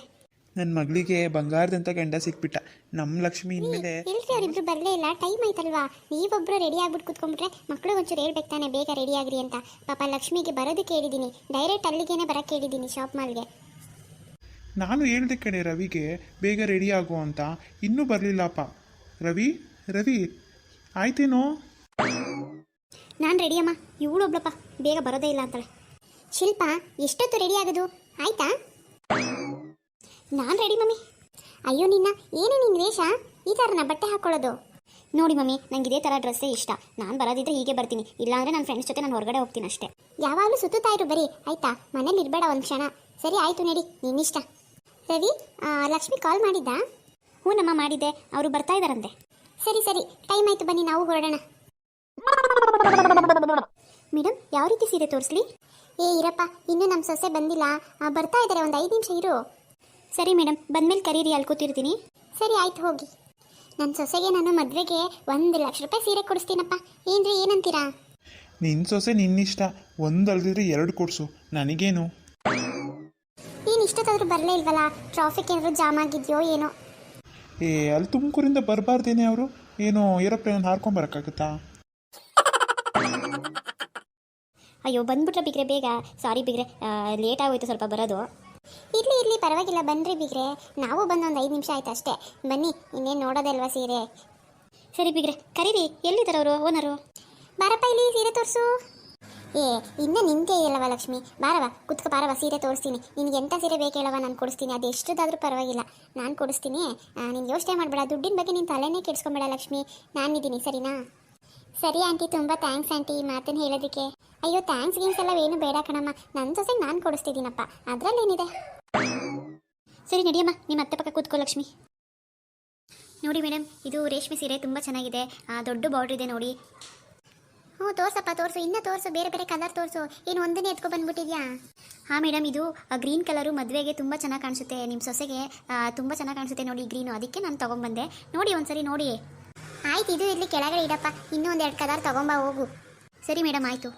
ನನ್ನ ಮಗಳಿಗೆ ಬಂಗಾರದಂತ ಗಂಡ ಸಿಕ್ಬಿಟ್ಟ. ನಮ್ಮ ಲಕ್ಷ್ಮಿ ಇನ್ಮೇಲೆ ಇಲ್ರಿ ಅವರಿಬ್ರು ಬರಲೇ ಇಲ್ಲ. ಟೈಮ್ ಆಯ್ತಲ್ವಾ? ನೀವೊಬ್ರು ರೆಡಿ ಆಗ್ಬಿಟ್ಟು ಕುತ್ಕೊಂಡ್ಬಿಟ್ರೆ ಮಕ್ಕಳು ಒಂಚೂರು ಹೇಳ್ಬೇಕು ತಾನೆ ಬೇಗ ರೆಡಿ ಆಗ್ರಿ ಅಂತ. ಪಾಪ ಲಕ್ಷ್ಮಿಗೆ ಬರೋದಕ್ಕೆ ಹೇಳಿದ್ದೀನಿ ಡೈರೆಕ್ಟ್ ಅಲ್ಲಿಗೇನೆ ಬರಕ್ಕೆ ಹೇಳಿದ್ದೀನಿ ಶಾಪ್ ಮಾಲ್ಗೆ ನಾನು ಹೇಳ್ದೆ ಕಣೆ ರವಿಗೆ ಬೇಗ ರೆಡಿ ಆಗು ಅಂತ. ಇನ್ನೂ ಬರಲಿಲ್ಲಪ್ಪ ರವಿ ರವಿ ಆಯ್ತೇನೋ? ನಾನು ರೆಡಿ ಅಮ್ಮ. ಇವಳೊಬ್ಳಪ್ಪ. ಬೇಗ ಬರೋದೇ ಇಲ್ಲ ಅಂತಾಳೆ. ಶಿಲ್ಪ, ಎಷ್ಟೊತ್ತು ರೆಡಿ ಆಗೋದು? ಆಯ್ತಾ? ನಾನು ರೆಡಿ ಮಮ್ಮಿ. ಅಯ್ಯೋ, ನಿನ್ನ ಏನೇ ನಿನ್ನ ವೇಷ ಈ ಥರನ ಬಟ್ಟೆ ಹಾಕ್ಕೊಳ್ಳೋದು ನೋಡಿ ಮಮ್ಮಿ ನಂಗೆ ಇದೇ ಥರ ಡ್ರೆಸ್ಸೇ ಇಷ್ಟ. ನಾನು ಬರೋದಿದ್ರೆ ಹೀಗೆ ಬರ್ತೀನಿ. ಇಲ್ಲಾಂದ್ರೆ ನನ್ನ ಫ್ರೆಂಡ್ಸ್ ಜೊತೆ ನಾನು ಹೊರಗಡೆ ಹೋಗ್ತೀನಿ ಅಷ್ಟೇ. ಯಾವಾಗಲೂ ಸುತ್ತುತ್ತಾ ಇರು ಬರೀ. ಆಯ್ತಾ? ಮನೇಲಿ ಇರಬೇಡ ಒಂದು ಕ್ಷಣ. ಸರಿ, ಆಯಿತು, ನಡಿ. ನಿನ್ನಿಷ್ಟ. ರವಿ ಲಕ್ಷ್ಮಿ ಕಾಲ್ ಮಾಡಿದ್ದ? ಹ್ಞೂ ನಮ್ಮ ಮಾಡಿದ್ದೆ. ಅವರು ಬರ್ತಾ ಇದ್ದಾರಂತೆ. ಸರಿ ಸರಿ. ಟೈಮ್ ಆಯಿತು, ಬನ್ನಿ, ನಾವು ಹೊರಡೋಣ. ಮೇಡಮ್ ಯಾವ ರೀತಿ ಸೀರೆ ತೋರಿಸ್ಲಿ? ಏ ಇರಪ್ಪ ಇನ್ನೂ ನಮ್ಮ ಸೊಸೆ ಬಂದಿಲ್ಲ. ಆ, ಬರ್ತಾ ಇದ್ದಾರೆ ಒಂದು ಐದು ನಿಮಿಷ ಇರು. ಸರಿ ಮೇಡಮ್ ಬಂದ್ಮೇಲೆ ಕರೀರಿ ಅಲ್ಲಿ ಕೂತಿರ್ತೀನಿ. ಸರಿ ಆಯ್ತು ಹೋಗಿ. ನನ್ನ ಸೊಸೆಗೆ ನಾನು ಮದುವೆಗೆ ಒಂದು ಲಕ್ಷ ರೂಪಾಯಿ ಸೀರೆ ಕೊಡಿಸ್ತೀನಪ್ಪ. ಏನ್ರಿ ಏನಂತೀರಾ? ನಿನ್ನ ಸೊಸೆ ನಿನ್ನಿಷ್ಟ. ಒಂದು ಅಲ್ದಿದ್ರೆ ಎರಡು ಕೊಡ್ಸು. ನನಗೇನು? ಏನು ಇಷ್ಟೊತ್ತಾದರೂ ಬರಲೇ ಇಲ್ವಲ್ಲ? ಟ್ರಾಫಿಕ್ ಏನಾದರೂ ಜಾಮ್ ಆಗಿದೆಯೋ ಏನೋ? ಏ ಅಲ್ಲಿ ತುಮಕೂರಿಂದ ಬರಬಾರ್ದೇನೆ ಅವರು? ಏನು ಏರೋಪ್ಲೇನ್ ಹಾರ್ಕೊಂಬರಕ್ಕಾಗತ್ತಾ ಅಯ್ಯೋ ಬಂದ್ಬಿಟ್ರೆ ಬಿಗ್ರೆ, ಬೇಗ. ಸಾರಿ ಬಿಗ್ರೆ ಲೇಟ್ ಆಗೋಯ್ತು ಸ್ವಲ್ಪ ಬರೋದು. ಇರಲಿ ಇರಲಿ, ಪರವಾಗಿಲ್ಲ ಬನ್ನಿರಿ ಬಿಗ್ರೆ. ನಾವು ಬಂದು ಒಂದು ಐದು ನಿಮಿಷ ಆಯ್ತು ಅಷ್ಟೇ. ಬನ್ನಿ, ಇನ್ನೇನು ನೋಡೋದಲ್ವಾ ಸೀರೆ? ಸರಿ ಬಿಗ್ರೆ, ಕರೀರಿ. ಎಲ್ಲಿದ್ದಾರೆ ಅವರು ಓನರು ಬಾರಪ್ಪ, ಇಲ್ಲಿ ಸೀರೆ ತೋರಿಸು. ಏ, ಇನ್ನೂ ನಿಂತೆ ಇಲ್ಲವ ಲಕ್ಷ್ಮಿ? ಬಾರವ ಕುತ್ಕ ಬಾರವ ಸೀರೆ ತೋರಿಸ್ತೀನಿ. ನಿನಗೆ ಎಂಥ ಸೀರೆ ಬೇಕು ಹೇಳವ ನಾನು ಕೊಡಿಸ್ತೀನಿ. ಅದು ಎಷ್ಟದಾದ್ರೂ ಪರವಾಗಿಲ್ಲ. ನಾನು ಕೊಡಿಸ್ತೀನಿ. ನೀನು ಯೋಚನೆ ಮಾಡಬೇಡ. ದುಡ್ಡಿನ ಬಗ್ಗೆ ನೀನು ತಲೆನೇ ಕೆಡಿಸ್ಕೊಂಬೇಡ ಲಕ್ಷ್ಮಿ. ನಾನಿದ್ದೀನಿ ಸರಿನಾ? ಸರಿ, ಆಂಟಿ, ತುಂಬ ಥ್ಯಾಂಕ್ಸ್ ಆಂಟಿ. ಈ ಮಾತನ್ನು ಹೇಳೋದಕ್ಕೆ. ಅಯ್ಯೋ ಥ್ಯಾಂಕ್ಸ್ ಗೀನ್ಸ್ ಎಲ್ಲ ಏನು ಬೇಡ ಕಣಮ್ಮ. ನನ್ನ ಸೊಸೆಗೆ ನಾನು ಕೊಡಿಸ್ತಿದ್ದೀನಪ್ಪ. ಅದರಲ್ಲೇನಿದೆ ಸರಿ, ನಡಿಯಮ್ಮ. ನಿಮ್ಮ ಅತ್ತೆ ಪಕ್ಕ ಕೂತ್ಕೋ, ಲಕ್ಷ್ಮಿ. ನೋಡಿ ಮೇಡಮ್ ಇದು ರೇಷ್ಮೆ ಸೀರೆ ತುಂಬ ಚೆನ್ನಾಗಿದೆ. ದೊಡ್ಡ ಬಾರ್ಡ್ರ್ ಇದೆ ನೋಡಿ. ಹ್ಞೂ, ತೋರ್ಸಪ್ಪ, ತೋರಿಸು. ಇನ್ನೂ ತೋರಿಸು, ಬೇರೆ ಬೇರೆ ಕಲರ್ ತೋರಿಸು. ಏನು ಒಂದನ್ನೇ ಎತ್ಕೊ ಬಂದ್ಬಿಟ್ಟಿದ್ಯಾ? ಹಾಂ ಮೇಡಮ್ ಇದು ಗ್ರೀನ್ ಕಲರು ಮದುವೆಗೆ ತುಂಬ ಚೆನ್ನಾಗಿ ಕಾಣಿಸುತ್ತೆ. ನಿಮ್ಮ ಸೊಸೆಗೆ ತುಂಬ ಚೆನ್ನಾಗಿ ಕಾಣಿಸುತ್ತೆ ನೋಡಿ ಗ್ರೀನು ಅದಕ್ಕೆ ನಾನು ತೊಗೊಂಬಂದೆ. ನೋಡಿ, ಒಂದ್ಸರಿ ನೋಡಿ. ಆಯ್ತು, ಇದು ಇಲ್ಲಿ ಕೆಳಗಡೆ ಇಡಪ್ಪ. ಇನ್ನೂ ಒಂದೆರಡು ಕಲರ್ ತೊಗೊಂಬ, ಹೋಗು. ಸರಿ ಮೇಡಮ್ ಆಯಿತು.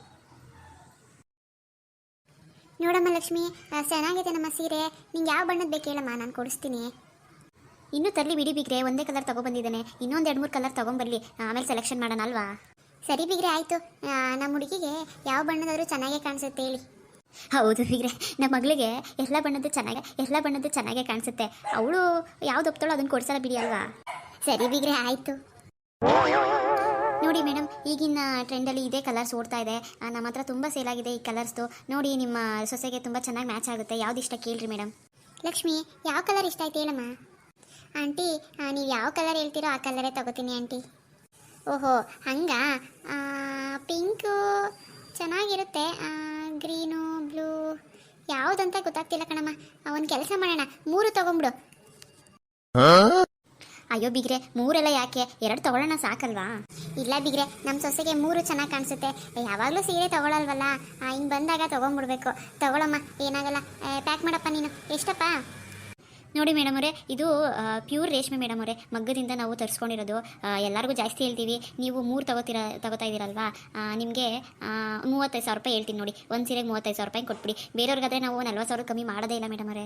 ನೋಡಮ್ಮ ಲಕ್ಷ್ಮಿ ಚೆನ್ನಾಗಿದೆ ನಮ್ಮ ಸೀರೆ. ನಿಂಗೆ ಯಾವ ಬಣ್ಣದ ಬೇಕು ಹೇಳಮ್ಮ, ನಾನು ಕೊಡಿಸ್ತೀನಿ. ಇನ್ನೂ ತರಲಿ ಬಿಡಿ ಬಿಗ್ರೆ, ಒಂದೇ ಕಲರ್ ತೊಗೊಬಂದಿದ್ದಾನೆ. ಇನ್ನೊಂದು ಎರಡು ಮೂರು ಕಲರ್ ತೊಗೊಂಬರ್ಲಿ. ಆಮೇಲೆ ಸೆಲೆಕ್ಷನ್ ಮಾಡೋಣ ಅಲ್ವಾ? ಸರಿ ಬಿಗ್ರೆ, ಆಯಿತು. ನಮ್ಮ ಹುಡುಗಿಗೆ ಯಾವ ಬಣ್ಣದಾದರೂ ಚೆನ್ನಾಗೇ ಕಾಣಿಸುತ್ತೆ ಹೇಳಿ. ಹೌದು ಬಿಗ್ರೆ, ನಮ್ಮ ಮಗಳಿಗೆ ಎಲ್ಲ ಬಣ್ಣದ್ದು ಚೆನ್ನಾಗೆ, ಎಲ್ಲ ಬಣ್ಣದ್ದು ಚೆನ್ನಾಗೇ ಕಾಣಿಸುತ್ತೆ. ಅವಳು ಯಾವ್ದು ಒಪ್ತಾಳೋ ಅದನ್ನು ಕೊಡ್ಸಲ್ಲ ಬಿಡಿ ಅಲ್ವಾ? ಸರಿ ಬಿಗ್ರೆ, ಆಯಿತು. ನೋಡಿ ಮೇಡಮ್ ಈಗಿನ ಟ್ರೆಂಡಲ್ಲಿ ಇದೇ ಕಲರ್ಸ್ ಓಡ್ತಾ ಇದೆ. ನಮ್ಮ ಹತ್ರ ತುಂಬ ಸೇಲ್ ಆಗಿದೆ ಈ ಕಲರ್ಸ್ದು ನೋಡಿ ನಿಮ್ಮ ಸೊಸೆಗೆ ತುಂಬ ಚೆನ್ನಾಗಿ ಮ್ಯಾಚ್ ಆಗುತ್ತೆ. ಯಾವ್ದು ಇಷ್ಟ ಕೇಳ್ರಿ ಮೇಡಮ್. ಲಕ್ಷ್ಮಿ ಯಾವ ಕಲರ್ ಇಷ್ಟ ಆಯ್ತು ಹೇಳಮ್ಮ? ಆಂಟಿ ನೀವು ಯಾವ ಕಲರ್ ಹೇಳ್ತೀರೋ ಆ ಕಲರೇ ತಗೋತೀನಿ ಆಂಟಿ. ಓಹೋ ಹಂಗಾ? ಪಿಂಕು ಚೆನ್ನಾಗಿರುತ್ತೆ. ಗ್ರೀನು ಬ್ಲೂ ಯಾವುದಂತ ಗೊತ್ತಾಗ್ತಿಲ್ಲ ಕಣಮ್ಮ. ಒಂದು ಕೆಲಸ ಮಾಡೋಣ. ಮೂರು ತಗೊಂಬಿಡು ಅಯ್ಯೋ ಬಿಗ್ರೆ ಮೂರೆಲ್ಲ ಯಾಕೆ? ಎರಡು ತಗೊಳ್ಳೋಣ ಸಾಕಲ್ವಾ? ಇಲ್ಲ ಬಿಗ್ರೆ ನಮ್ಮ ಸೊಸೆಗೆ ಮೂರು ಚೆನ್ನಾಗಿ ಕಾಣಿಸುತ್ತೆ. ಯಾವಾಗಲೂ ಸೀರೆ ತೊಗೊಳಲ್ವಲ್ಲ? ಹಿಂಗೆ ಬಂದಾಗ ತೊಗೊಂಡ್ಬಿಡ್ಬೇಕು ತೊಗೊಳಮ್ಮ, ಏನಾಗಲ್ಲ. ಪ್ಯಾಕ್ ಮಾಡಪ್ಪ ನೀನು. ಎಷ್ಟಪ್ಪ? ನೋಡಿ ಮೇಡಮ್ ಅವರೇ, ಇದು ಪ್ಯೂರ್ ರೇಷ್ಮೆ ಮೇಡಮ್ ಅವರೇ. ಮಗ್ಗದಿಂದ ನಾವು ತರಿಸ್ಕೊಂಡಿರೋದು. ಎಲ್ಲರಿಗೂ ಜಾಸ್ತಿ ಹೇಳ್ತೀವಿ. ನೀವು ಮೂರು ತಗೋತೀರ, ತಗೋತಾ ಇದ್ದೀರಲ್ವಾ ನಿಮಗೆ ಮೂವತ್ತೈದು ಸಾವಿರ ರೂಪಾಯಿ ಹೇಳ್ತೀನಿ ನೋಡಿ. ಒಂದು ಸೀರೆಗೆ ಮೂವತ್ತೈದು ಸಾವಿರ ರೂಪಾಯಿ ಕೊಟ್ಬಿಡಿ. ಬೇರೆಯವ್ರಿಗಾದ್ರೆ ನಾವು ನಲ್ವತ್ತು ಸಾವಿರ ಕಮ್ಮಿ ಮಾಡೋದೇ ಇಲ್ಲ ಮೇಡಮ್ ಅವರೇ.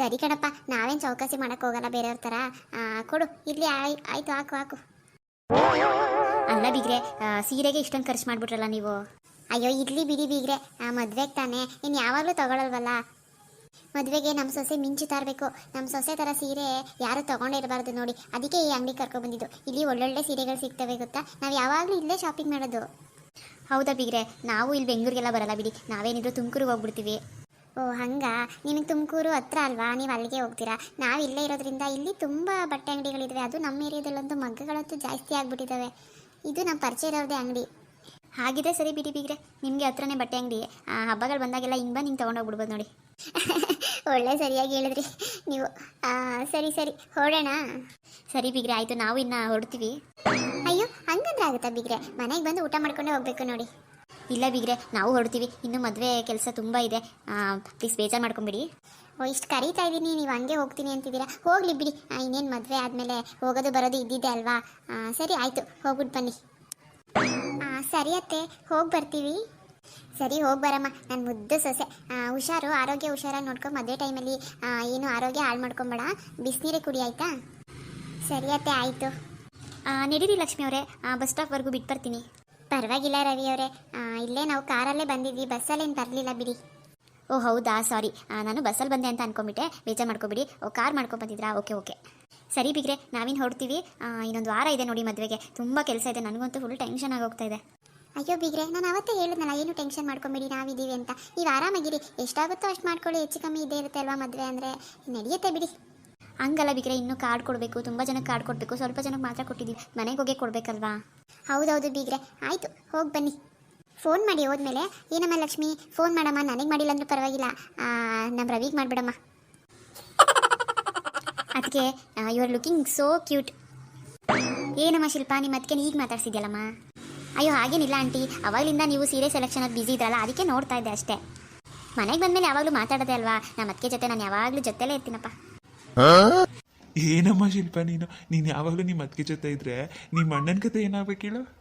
ಸರಿ ಕಣಪ್ಪ, ನಾವೇನು ಚೌಕಾಸಿ ಮಾಡೋಕ್ಕೆ ಹೋಗಲ್ಲ ಬೇರೆಯವ್ರ ಥರ ಕೊಡು. ಇಲ್ಲಿ ಆಯ್, ಆಯ್ತು, ಹಾಕು ಹಾಕು. ಅಲ್ಲ ಬಿಗ್ರೆ ಸೀರೆಗೆ ಇಷ್ಟೊಂದು ಖರ್ಚು ಮಾಡ್ಬಿಟ್ರಲ್ಲ ನೀವು? ಅಯ್ಯೋ ಇಡ್ಲಿ ಬಿಡಿ ಬಿಗ್ರೆ. ಮದ್ವೆಗೆ ತಾನೆ. ಇನ್ ಯಾವಾಗಲೂ ತಗೊಳಲ್ವಲ್ಲ? ಮದ್ವೆಗೆ ನಮ್ಮ ಸೊಸೆ ಮಿಂಚು ತರಬೇಕು. ನಮ್ಮ ಸೊಸೆ ತರ ಸೀರೆ ಯಾರು ತಗೊಂಡಿರಬಾರ್ದು ನೋಡಿ. ಅದಕ್ಕೆ ಈ ಅಂಗಡಿ ಕರ್ಕೊ ಬಂದಿದ್ದು. ಇಲ್ಲಿ ಒಳ್ಳೊಳ್ಳೆ ಸೀರೆಗಳು ಸಿಗ್ತವೆ, ಗೊತ್ತಾ? ನಾವು ಯಾವಾಗಲೂ ಇಲ್ಲೇ ಶಾಪಿಂಗ್ ಮಾಡೋದು. ಹೌದಾ ಬಿಗ್ರೆ? ನಾವು ಇಲ್ಲಿ ಬೆಂಗಳೂರಿಗೆಲ್ಲ ಬರಲ್ಲ ಬಿಡಿ. ನಾವೇನಿದ್ರು ತುಮಕೂರಿಗೆ ಹೋಗ್ಬಿಡ್ತೀವಿ. ಓ, ಹಂಗ? ನಿಮಗೆ ತುಮಕೂರು ಹತ್ರ ಅಲ್ವಾ? ನೀವು ಅಲ್ಲಿಗೆ ಹೋಗ್ತೀರಾ? ನಾವು ಇಲ್ಲೇ ಇರೋದ್ರಿಂದ ಇಲ್ಲಿ ತುಂಬ ಬಟ್ಟೆ ಅಂಗಡಿಗಳಿದ್ದಾವೆ ಅದು ನಮ್ಮ ಏರಿಯಾದಲ್ಲಂತೂ ಮಗ್ಗಗಳಂತೂ ಜಾಸ್ತಿ ಆಗಿಬಿಟ್ಟಿದ್ದಾವೆ ಇದು ನಮ್ಮ ಪರಿಚಯ ಇರೋದೇ ಅಂಗಡಿ. ಹಾಗಿದೆ ಸರಿ ಬಿಡಿ ಬಿಗ್ರೆ. ನಿಮಗೆ ಹತ್ರನೇ ಬಟ್ಟೆ ಅಂಗಡಿ. ಆ ಹಬ್ಬಗಳು ಬಂದಾಗೆಲ್ಲ ಹಿಂಗೆ ಬಂದು ಹಿಂಗೆ ತೊಗೊಂಡೋಗ್ಬಿಡ್ಬೋದು ನೋಡಿ. ಒಳ್ಳೆ ಸರಿಯಾಗಿ ಹೇಳಿದ್ರಿ ನೀವು. ಸರಿ ಸರಿ. ಹೊರಡೋಣ ಸರಿ ಬಿಗ್ರೆ, ಆಯಿತು. ನಾವು ಇನ್ನು ಹೊರಡ್ತೀವಿ. ಅಯ್ಯೋ, ಹಂಗಂದ್ರೆ ಆಗುತ್ತಾ ಬಿಗ್ರೆ? ಮನೆಗೆ ಬಂದು ಊಟ ಮಾಡ್ಕೊಂಡೇ ಹೋಗ್ಬೇಕು ನೋಡಿ. ಇಲ್ಲ ಬಿಗ್ರೆ, ನಾವು ಹೊರಡ್ತೀವಿ. ಇನ್ನು ಮದುವೆ ಕೆಲಸ ತುಂಬ ಇದೆ. ಪ್ಲೀಸ್ ಬೇಜಾರು ಮಾಡ್ಕೊಂಬಿಡಿ. ಓ, ಇಷ್ಟು ಕರೀತಾ ಇದ್ದೀನಿ ನೀವು ಹಂಗೆ ಹೋಗ್ತೀನಿ ಅಂತಿದ್ದೀರಾ? ಹೋಗ್ಲಿ ಬಿಡಿ. ಇನ್ನೇನು ಮದುವೆ ಆದಮೇಲೆ ಹೋಗೋದು ಬರೋದು ಇದ್ದಿದ್ದೆ ಅಲ್ವಾ? ಸರಿ, ಆಯಿತು. ಹೋಗ್ಬಿಟ್ಟು ಬನ್ನಿ. ಸರಿ ಅತ್ತೆ. ಹೋಗಿ ಬರ್ತೀವಿ. ಸರಿ, ಹೋಗಿ ಬರಮ್ಮ. ನನ್ನ ಮುದ್ದು ಸೊಸೆ. ಹುಷಾರು, ಆರೋಗ್ಯ ಹುಷಾರಾಗಿ ನೋಡ್ಕೊಂಡು ಮದುವೆ ಟೈಮಲ್ಲಿ ಏನು ಆರೋಗ್ಯ ಹಾಳು ಮಾಡ್ಕೊಂಬೇಡ. ಬಿಸಿನೀರೇ ಕುಡಿ, ಆಯಿತಾ? ಸರಿ ಅತ್ತೆ, ಆಯಿತು. ನಡೀರಿ ಲಕ್ಷ್ಮಿ ಅವರೇ. ಬಸ್ ಸ್ಟಾಪ್ವರೆಗೂ ಬಿಟ್ಟು ಬರ್ತೀನಿ. ಪರವಾಗಿಲ್ಲ ರವಿ ಅವರೇ. ಇಲ್ಲೇ ನಾವು ಕಾರಲ್ಲೇ ಬಂದಿದ್ವಿ ಬಸ್ಸಲ್ಲೇನು ಬರಲಿಲ್ಲ ಬಿಡಿ. ಓ ಹೌದಾ? ಸಾರಿ. ನಾನು ಬಸ್ಸಲ್ಲಿ ಬಂದೆ ಅಂತ ಅನ್ಕೊಂಬಿಟ್ಟೆ. ಬೇಜಾರು ಮಾಡ್ಕೊಬಿಡಿ. ಓ ಕಾರ್ ಮಾಡ್ಕೊಂಡು ಬಂದಿದ್ರಾ? Okay okay. ಸರಿ ಬಿಗ್ರೆ ನಾವಿನ್ನು ಹೊರಡ್ತೀವಿ. ಇನ್ನೊಂದು ವಾರ ಇದೆ ನೋಡಿ ಮದುವೆಗೆ. ತುಂಬ ಕೆಲಸ ಇದೆ. ನನಗಂತೂ ಫುಲ್ ಟೆನ್ಷನ್ ಆಗೋಗ್ತಾ ಇದೆ. ಅಯ್ಯೋ ಬಿಗ್ರೆ ನಾನು ಅವತ್ತೇ ಹೇಳಿದ್ನಲ್ಲ ಏನು ಟೆನ್ಷನ್ ಮಾಡ್ಕೊಂಬಿಡಿ ನಾವಿದ್ದೀವಿ ಅಂತ. ನೀವು ಆರಾಮಾಗಿರಿ. ಎಷ್ಟಾಗುತ್ತೋ ಅಷ್ಟು ಮಾಡ್ಕೊಳ್ಳಿ. ಹೆಚ್ಚು ಕಮ್ಮಿ ಇದ್ದೇ ಇರುತ್ತೆ ಅಲ್ವಾ ಮದುವೆ ಅಂದರೆ? ನಡೆಯುತ್ತೆ ಬಿಡಿ. ಹಂಗಲ್ಲ ಬಿಗ್ರೆ ಇನ್ನೂ ಕಾರ್ಡ್ ಕೊಡಬೇಕು, ತುಂಬ ಜನಕ್ಕೆ ಕಾರ್ಡ್ ಕೊಡಬೇಕು, ಸ್ವಲ್ಪ ಜನಕ್ಕೆ ಮಾತ್ರ ಕೊಟ್ಟಿದ್ದೀವಿ. ಮನೆಗೆ ಹೋಗಿ ಕೊಡಬೇಕಲ್ವಾ? ಹೌದೌದು ಬೀಗ್ರೆ, ಆಯಿತು, ಹೋಗಿ ಬನ್ನಿ. ಫೋನ್ ಮಾಡಿ ಹೋದ್ಮೇಲೆ, ಏನಮ್ಮ ಲಕ್ಷ್ಮಿ, ಫೋನ್ ಮಾಡಮ್ಮ, ನನಗೆ ಮಾಡಿಲ್ಲ ಅಂದ್ರೂ ಪರವಾಗಿಲ್ಲ. ನಮ್ಮ ರವಿಗೆ ಮಾಡಿಬಿಡಮ್ಮ. ಅದಕ್ಕೆ you are looking so cute ಏನಮ್ಮ ಶಿಲ್ಪ ನಿಮ್ಮ ಅದಕ್ಕೆ ಈಗ ಮಾತಾಡ್ಸಿದ್ಯಲ್ಲಮ್ಮ? ಅಯ್ಯೋ, ಹಾಗೇನಿಲ್ಲ ಆಂಟಿ. ಅವಾಗಲಿಂದ ನೀವು ಸೀರೆ ಸೆಲೆಕ್ಷನ್ ಅದು ಬ್ಯುಸಿ ಇದ್ರಲ್ಲ, ಅದಕ್ಕೆ ನೋಡ್ತಾ ಇದ್ದೆ ಅಷ್ಟೇ. ಮನೆಗೆ ಬಂದಮೇಲೆ ಯಾವಾಗಲೂ ಮಾತಾಡೋದೇ ಅಲ್ವಾ? ನಮ್ಮ ಅದಕ್ಕೆ ಜೊತೆ ನಾನು ಯಾವಾಗಲೂ ಜೊತೆಲೇ ಇರ್ತೀನಪ್ಪ. ಏನಮ್ಮ ಶಿಲ್ಪ ನೀನು? ನೀನು ಯಾವಾಗಲೂ ನಿಮ್ಮ ಅತ್ತಿಗೆ ಜೊತೆ ಇದ್ರೆ ನಿಮ್ಮ ಅಣ್ಣನ ಕತೆ ಏನಾಗ್ಬೇಕು ಹೇಳು?